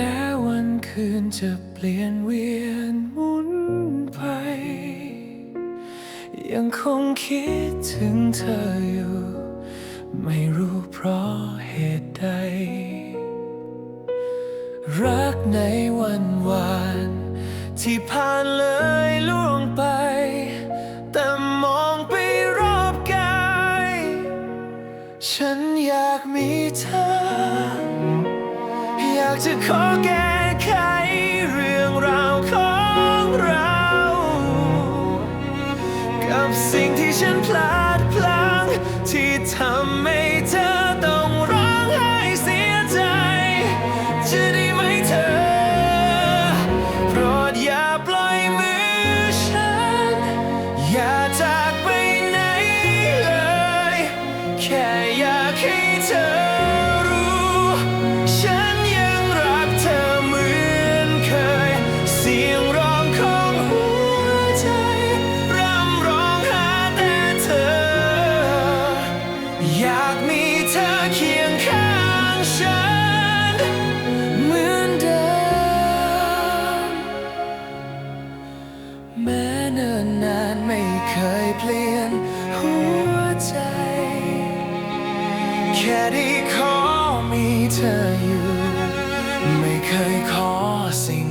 แม้วันคืนจะเปลี่ยนเวียนหมุนไป ยังคงคิดถึงเธออยู่ ไม่รู้เพราะเหตุใด รักในวันวาน ที่ผ่านเลยล่วงไป แต่มองไปรอบกาย ฉันอยากมีเธอากจะขอแก้ไขเรื่องราวของเรา กับสิ่งที่ฉันพลาดพลั้งที่ทำให้เธอต้องร้องไห้เสียใจ จะได้ไหมเธอ โปรดอย่าปล่อยมือฉัน อย่าจากไปไหนเลย แค่อยากให้เธอากมีเธอเคียงข้างฉัน เหมือนเดิม แม้เนิ่นนานไม่เคยเปลี่ยนหัวใจ แค่ได้ขอมีเธออยู่ ไม่เคยขอสิ่ง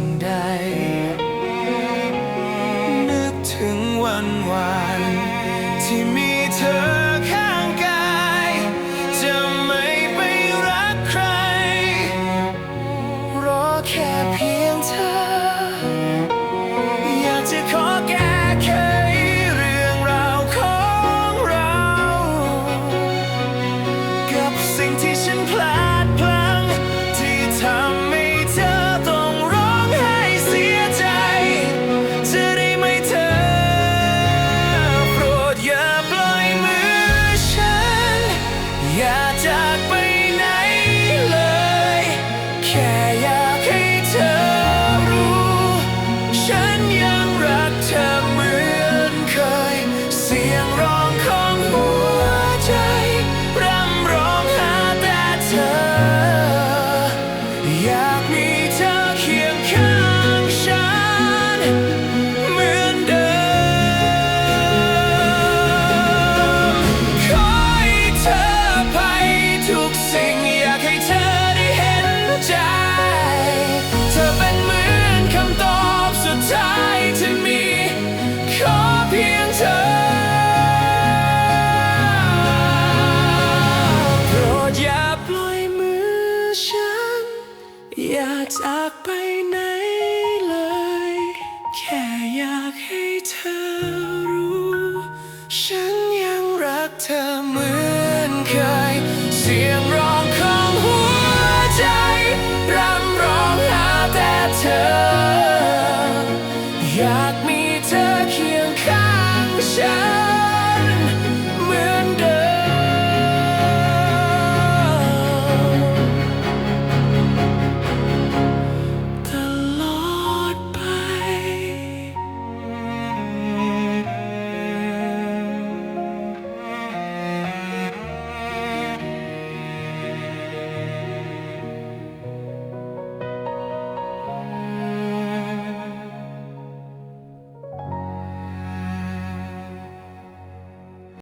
อยากจากไปไหนเลย แค่อยากให้เธอรู้ ฉันยังรักเธอเหมือนเคย เสียงร้องของหัวใจรำร้องหาแต่เธอ